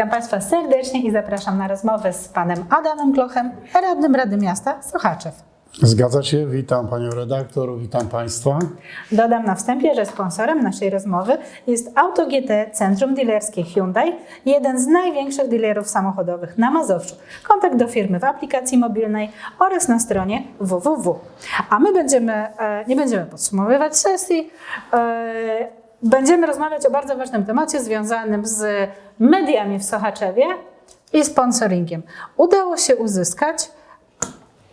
Witam Państwa serdecznie i zapraszam na rozmowę z panem Adamem Klochem, radnym Rady Miasta Sochaczew. Zgadza się, witam panią redaktor, witam państwa. Dodam na wstępie, że sponsorem naszej rozmowy jest Auto GT Centrum Dealerskie Hyundai, jeden z największych dealerów samochodowych na Mazowszu. Kontakt do firmy w aplikacji mobilnej oraz na stronie www. A my będziemy, e, nie będziemy podsumowywać sesji, e, będziemy rozmawiać o bardzo ważnym temacie związanym z mediami w Sochaczewie i sponsoringiem. Udało się uzyskać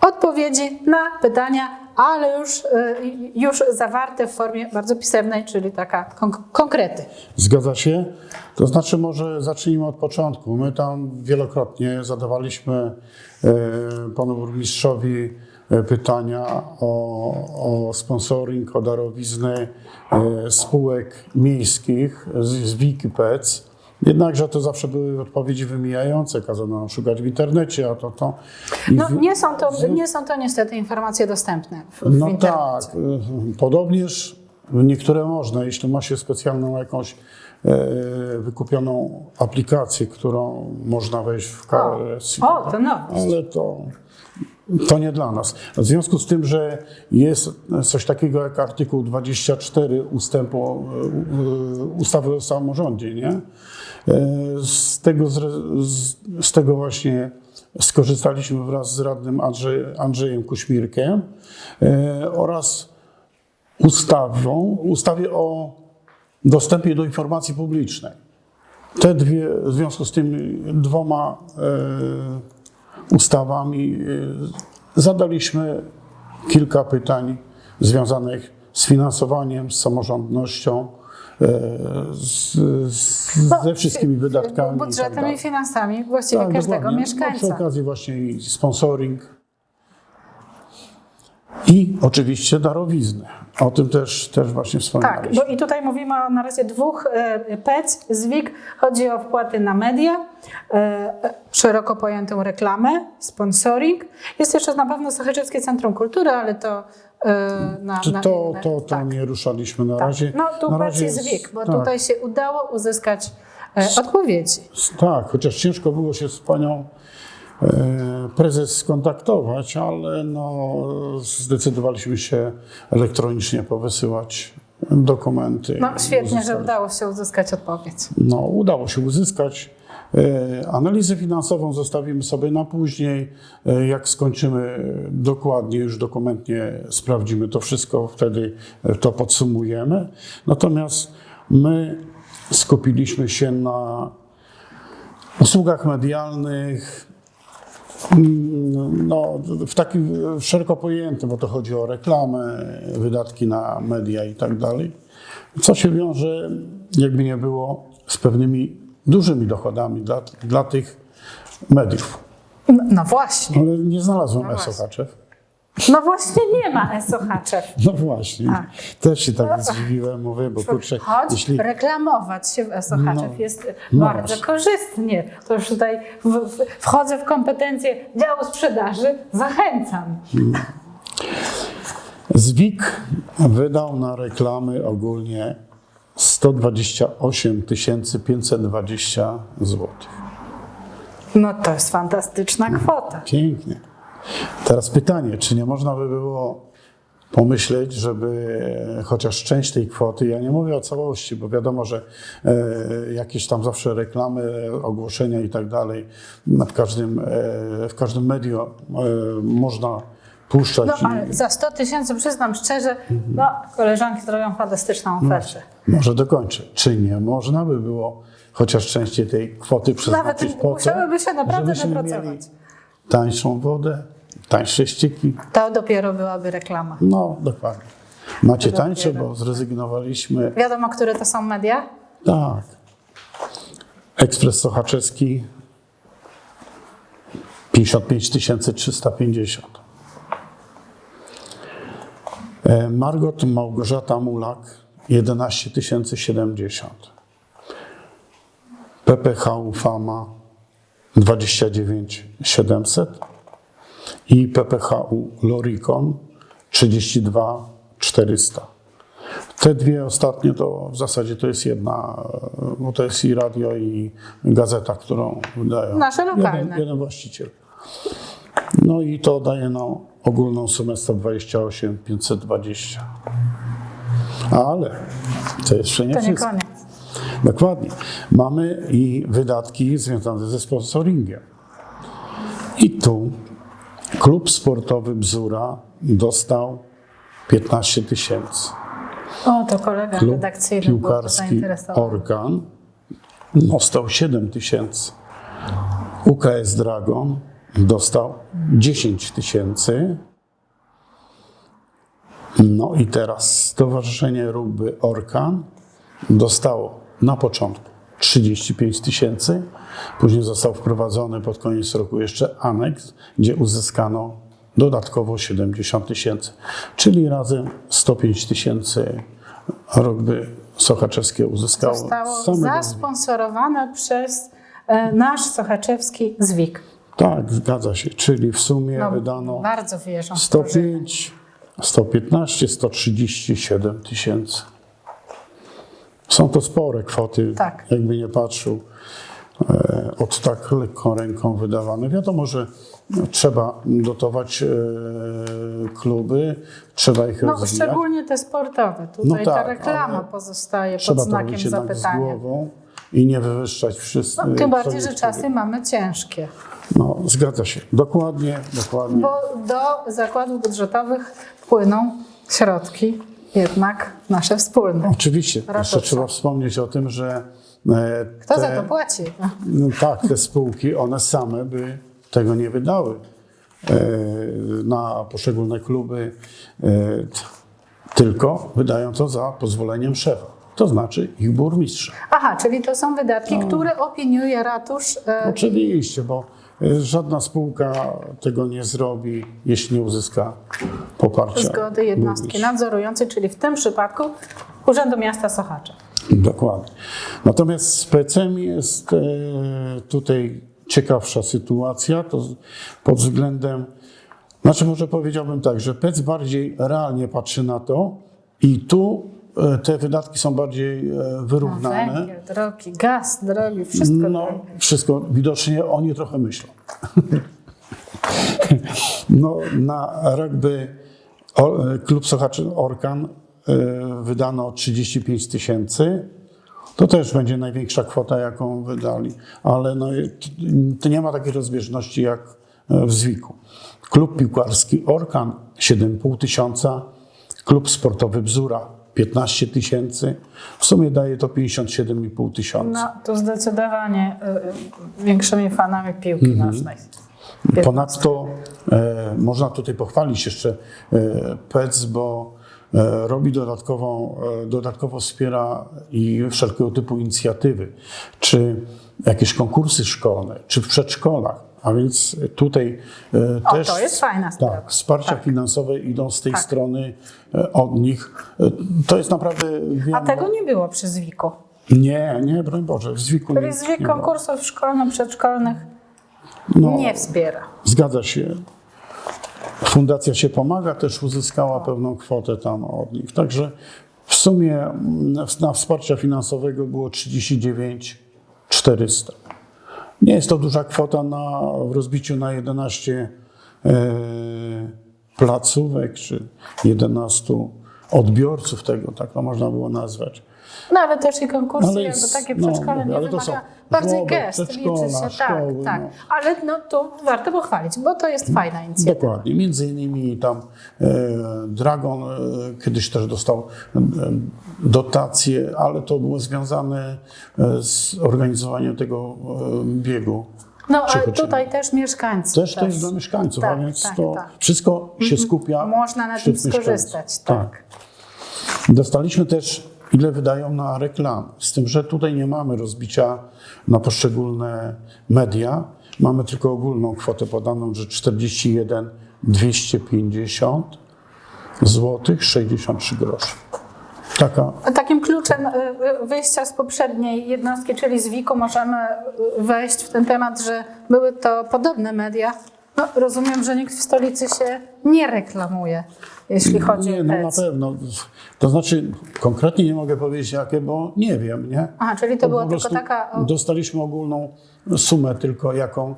odpowiedzi na pytania, ale już, y, już zawarte w formie bardzo pisemnej, czyli taka konk- konkrety. Zgadza się? To znaczy może zacznijmy od początku. My tam wielokrotnie zadawaliśmy e, panu burmistrzowi e, pytania o, o sponsoring, o darowizny e, spółek miejskich z, z Wikipec. Jednakże to zawsze były odpowiedzi wymijające, kazano nam szukać w internecie, a to to. I No, nie, są to, nie są to niestety informacje dostępne w, w No internecie. tak, podobnież niektóre można, jeśli ma się specjalną jakąś e, wykupioną aplikację, którą można wejść w KRS. O, to nowość. Ale to, to nie dla nas. W związku z tym, że jest coś takiego jak artykuł 24 ustępu e, ustawy o samorządzie, nie? E, Z tego, z, z tego właśnie skorzystaliśmy wraz z radnym Andrzej, Andrzejem Kuśmirkiem e, oraz ustawą, ustawie o dostępie do informacji publicznej. Te dwie, w związku z tymi dwoma e, ustawami e, zadaliśmy kilka pytań związanych z finansowaniem, z samorządnością, e, z, z, ze wszystkimi wydatkami. i tak Budżetem i finansami właściwie Tak, każdego dokładnie. No, mieszkańca. przy okazji właśnie sponsoring i oczywiście darowizny. O tym też, też właśnie Tak, wspominaliśmy. bo i tutaj mówimy o na razie dwóch e, PEC, ZWIK. Chodzi o wpłaty na media, e, szeroko pojętą reklamę, sponsoring. Jest jeszcze na pewno Sochaczew Centrum Kultury, ale to e, na, Czy na to, inne- to, to tak. nie ruszaliśmy na Tak. razie. No tu na PEC razie i jest- ZWIK, bo tak, tutaj się udało uzyskać odpowiedzi. Tak, chociaż ciężko było się z panią prezes skontaktować, ale no, zdecydowaliśmy się elektronicznie powysyłać dokumenty. No świetnie, że Uzyskali- udało się uzyskać odpowiedź. No, udało się uzyskać. E, Analizę finansową zostawimy sobie na później. E, Jak skończymy dokładnie, już dokumentnie sprawdzimy to wszystko, wtedy e, to podsumujemy. Natomiast my skupiliśmy się na usługach medialnych, no, w takim szeroko pojętym, bo to chodzi o reklamę, wydatki na media i tak dalej, co się wiąże, jakby nie było, z pewnymi dużymi dochodami dla, dla tych mediów. No, no właśnie, Ale nie znalazłem No no. Sochaczew. No właśnie nie ma Sochaczew. No właśnie, Tak. też się tak zdziwiłem, mówię, bo kurczę, Choć jeśli... reklamować się w Sochaczew No. jest No bardzo właśnie. korzystnie. To już tutaj wchodzę w kompetencje działu sprzedaży, zachęcam. Zwik wydał na reklamy ogólnie 128 520 zł. No to jest fantastyczna kwota. Pięknie. Teraz pytanie, czy nie można by było pomyśleć, żeby chociaż część tej kwoty, ja nie mówię o całości, bo wiadomo, że e, jakieś tam zawsze reklamy, ogłoszenia i tak dalej, no, w każdym, e, w każdym medium e, można puszczać. No i- ale za 100 tysięcy przyznam szczerze, no koleżanki zrobią fantastyczną ofertę. Może dokończę. Czy nie można by było chociaż częściej tej kwoty przeznaczyć Nawet po to, się naprawdę żebyśmy mieli tańszą wodę, tańsze ścieki? To dopiero byłaby reklama. No, dokładnie. Macie Dopiero. tańsze, bo zrezygnowaliśmy. Wiadomo, które to są media? Tak. Ekspres Sochaczewski 55 350. E, Margot Małgorzata Mulak 11 070. PPH Fama 29 700 i PPHU Loricon 32 400. Te dwie ostatnie to w zasadzie to jest jedna, bo to jest i radio, i gazeta, którą wydają. Nasze lokalne. Jeden, jeden właściciel. No i to daje nam ogólną sumę 128 520. Ale to jeszcze nie To nie wszystko. koniec. Dokładnie. Mamy i wydatki związane ze sponsoringiem. I tu klub sportowy Bzura dostał 15 tysięcy. O, to kolega Klub redakcyjny piłkarski. Orkan dostał 7 tysięcy. UKS Dragon dostał 10 tysięcy. No i teraz Stowarzyszenie Rugby Orkan dostało na początku 35 tysięcy, później został wprowadzony pod koniec roku jeszcze aneks, gdzie uzyskano dodatkowo 70 tysięcy, czyli razem 105 tysięcy rugby sochaczewskie uzyskało. Zostało zasponsorowane przez e, nasz sochaczewski Zwik. Tak, zgadza się, czyli w sumie No, wydano bardzo wierzą w to, że 105, 115, 137 tysięcy. Są to spore kwoty, Tak. jakby nie patrzył, e, od tak lekką ręką wydawane. Wiadomo, że no, trzeba dotować e, kluby, trzeba ich No, rozwijać. szczególnie te sportowe. Tutaj No ta tak, reklama ale pozostaje pod znakiem jednak z zapytania. głową i nie wywyższać wszystkich. No, tym bardziej, że czasy mamy ciężkie. No, zgadza się. Dokładnie, dokładnie. Bo do zakładów budżetowych płyną środki jednak nasze wspólne. Oczywiście, jeszcze Ratowca. trzeba wspomnieć o tym, że e, Kto te, za to płaci? No tak, te spółki, one same by tego nie wydały e, na poszczególne kluby, e, tylko wydają to za pozwoleniem szefa, to znaczy ich burmistrza. Aha, czyli to są wydatki, No. które opiniuje ratusz. Oczywiście, bo żadna spółka tego nie zrobi, jeśli nie uzyska poparcia. zgody jednostki burmistrza. nadzorującej, czyli w tym przypadku Urzędu Miasta Sochacza. Dokładnie. Natomiast z PC jest e, tutaj ciekawsza sytuacja, to pod względem, znaczy może powiedziałbym tak, że PEC bardziej realnie patrzy na to i tu te wydatki są bardziej e, No, wyrównane. węgiel, drogi, gaz, drogi, wszystko. No, wszystko, widocznie oni trochę myślą. No, na rugby o, klub sochaczy Orkan e, wydano 35 tysięcy. To też będzie największa kwota, jaką wydali, ale no, to nie ma takiej rozbieżności jak e, w Zwiku. Klub piłkarski Orkan 7,5 tysiąca, klub sportowy Bzura 15 tysięcy. W sumie daje to 57,5 tysiąca. No, to zdecydowanie y, y, większymi fanami piłki Mhm. nożnej. Ponadto e, można tutaj pochwalić jeszcze e, PEC, bo e, robi dodatkową, e, dodatkowo wspiera i wszelkiego typu inicjatywy, czy jakieś konkursy szkolne, czy w przedszkolach. A więc tutaj e, O, też to jest fajna sprawa. tak, wsparcia Tak. finansowe idą z tej Tak. strony e, od nich. E, To jest naprawdę. Wiem, A tego nie było przy Zwiku. Nie, nie, broń Boże, w Zwiku Który nie, Zwik nie konkursów szkolno-przedszkolnych No, nie wspiera. Zgadza się. Fundacja się pomaga, też uzyskała pewną kwotę tam od nich. Także w sumie mm, na wsparcia finansowego było 39 400. Nie jest to duża kwota na, w rozbiciu na 11 e, placówek, czy 11 odbiorców tego, tak to można było nazwać. No ale też i konkursy, Ale jakby jest- takie no, przedszkole nie ale to wymaga są bardziej żłobek, gest, liczy się, tak, szkoły, tak. no. Ale no to warto pochwalić, bo to jest fajna inicjatywa. Dokładnie. Między innymi tam e, Dragon e, kiedyś też dostał e, dotacje, ale to było związane e, z organizowaniem tego e, biegu. No ale Przychodzimy. tutaj też mieszkańcy. Też to jest dla mieszkańców, Tak, a więc tak, to tak. wszystko się skupia. Można na wśród tym skorzystać, mieszkańców. tak. Dostaliśmy też, ile wydają na reklamy. Z tym, że tutaj nie mamy rozbicia na poszczególne media. Mamy tylko ogólną kwotę podaną, że 41 250 złotych 63 groszy. Taka Takim kluczem y, y, wyjścia z poprzedniej jednostki, czyli z WIK-u, możemy y, wejść w ten temat, że były to podobne media, No, rozumiem, że nikt w stolicy się nie reklamuje, jeśli chodzi Nie, o no na pewno. To znaczy, konkretnie nie mogę powiedzieć jakie, bo nie wiem, nie? Aha, czyli to była tylko taka... Dostaliśmy ogólną sumę tylko, jaką,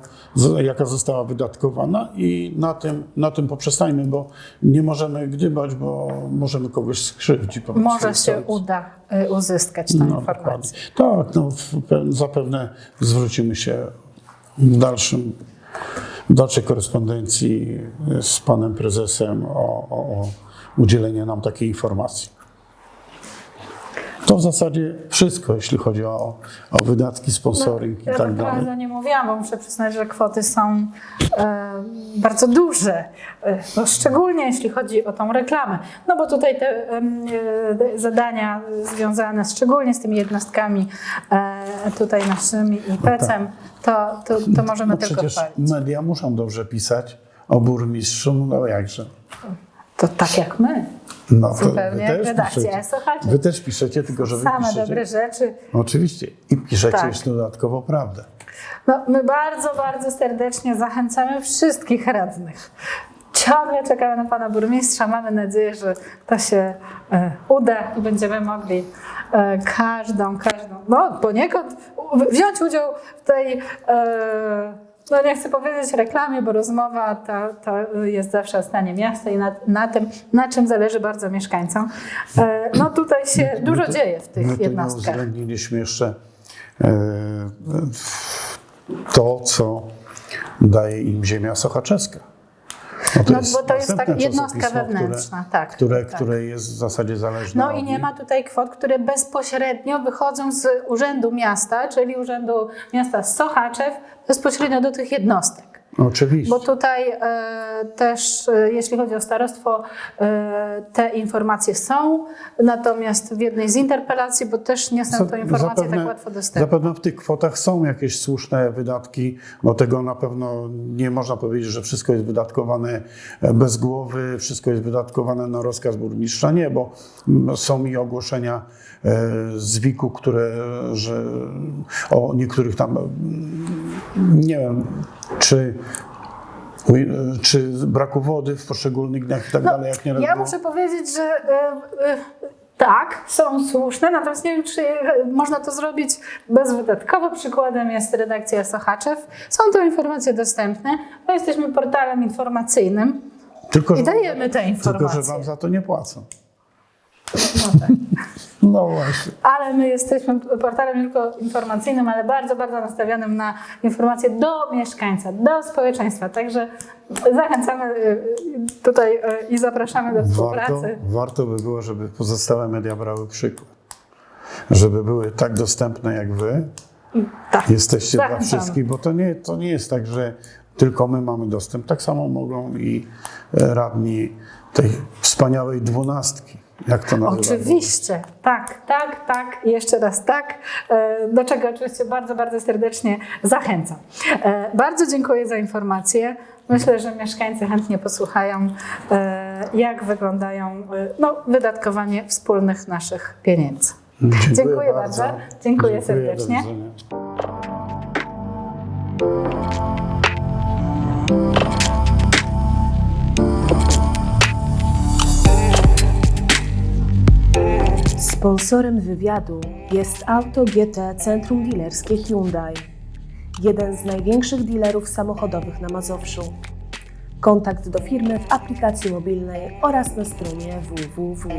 jaka została wydatkowana i na tym, na tym poprzestańmy, bo nie możemy gdybać, bo możemy kogoś skrzywdzić. Może się uda y, uzyskać tę No, informację. dokładnie. Tak, no, zapewne zwrócimy się w, dalszym, dalszej korespondencji z panem prezesem o, o, o udzielenie nam takiej informacji. To w zasadzie wszystko, jeśli chodzi o, o wydatki, sponsoring i Ja tak tak dalej. bardzo nie mówiłam, bo muszę przyznać, że kwoty są e, bardzo duże, e, no szczególnie jeśli chodzi o tą reklamę. No bo tutaj te e, zadania związane szczególnie z tymi jednostkami e, tutaj naszymi i PEC-em, to, to, to możemy No tylko przecież chwalić. media muszą dobrze pisać o burmistrzu, no jakże. To tak jak my. No, Zupełnie jak też redakcja piszecie. Słuchajcie. Wy też piszecie, tylko że wy Same piszecie. dobre rzeczy. Oczywiście. I piszecie Tak. jeszcze dodatkowo prawdę. No, my bardzo, bardzo serdecznie zachęcamy wszystkich radnych. Ciągle czekamy na pana burmistrza. Mamy nadzieję, że to się e, uda i będziemy mogli e, każdą, każdą, no poniekąd wziąć udział w tej, e, no nie chcę powiedzieć reklamie, bo rozmowa to, to jest zawsze o stanie miasta i na, na tym, na czym zależy bardzo mieszkańcom. E, no tutaj się dużo dzieje w tych My nie jednostkach. uwzględniliśmy jeszcze e, to, co daje im ziemia sochaczeska. No No, bo to jest tak jednostka wewnętrzna, tak, Które, tak. które jest w zasadzie zależne No i nie ma tutaj kwot, które bezpośrednio wychodzą z Urzędu Miasta, czyli Urzędu Miasta Sochaczew, bezpośrednio do tych jednostek. Oczywiście. Bo tutaj e, też, e, jeśli chodzi o starostwo, e, te informacje są, natomiast w jednej z interpelacji, bo też nie są to informacje tak łatwo dostępne. Zapewne w tych kwotach są jakieś słuszne wydatki, bo tego na pewno nie można powiedzieć, że wszystko jest wydatkowane bez głowy, wszystko jest wydatkowane na rozkaz burmistrza. Nie, bo są i ogłoszenia z WIK-u, które, że o niektórych tam, mm, nie wiem, czy, czy braku wody w poszczególnych dniach i tak dalej, jak No, Ja było. muszę powiedzieć, że e, e, tak, są słuszne, natomiast nie wiem, czy e, można to zrobić bezwydatkowo. Przykładem jest redakcja Sochaczew. Są to informacje dostępne. My jesteśmy portalem informacyjnym Tylko, i dajemy te Tylko, informacje. że wam za to nie płacą. No tak. No właśnie. Ale my jesteśmy portalem nie tylko informacyjnym, ale bardzo, bardzo nastawionym na informacje do mieszkańca, do społeczeństwa. Także zachęcamy e, tutaj e, i zapraszamy do Warto, współpracy. warto by było, żeby pozostałe media brały przykład. Żeby były tak dostępne jak wy. Tak. Jesteście dla Zachęcamy. wszystkich, bo to nie, to nie jest tak, że tylko my mamy dostęp. Tak samo mogą i e, radni tej wspaniałej dwunastki, jak to nazywa. Oczywiście, tak, tak, tak, i jeszcze raz tak, e, do czego oczywiście bardzo, bardzo serdecznie zachęcam. E, Bardzo dziękuję za informacje. Myślę, że mieszkańcy chętnie posłuchają, e, jak wyglądają no, wydatkowanie wspólnych naszych pieniędzy. Dziękuję, Dziękuję bardzo. Dziękuję serdecznie. do widzenia. Sponsorem wywiadu jest Auto GT Centrum Dilerskie Hyundai, jeden z największych dealerów samochodowych na Mazowszu. Kontakt do firmy w aplikacji mobilnej oraz na stronie www.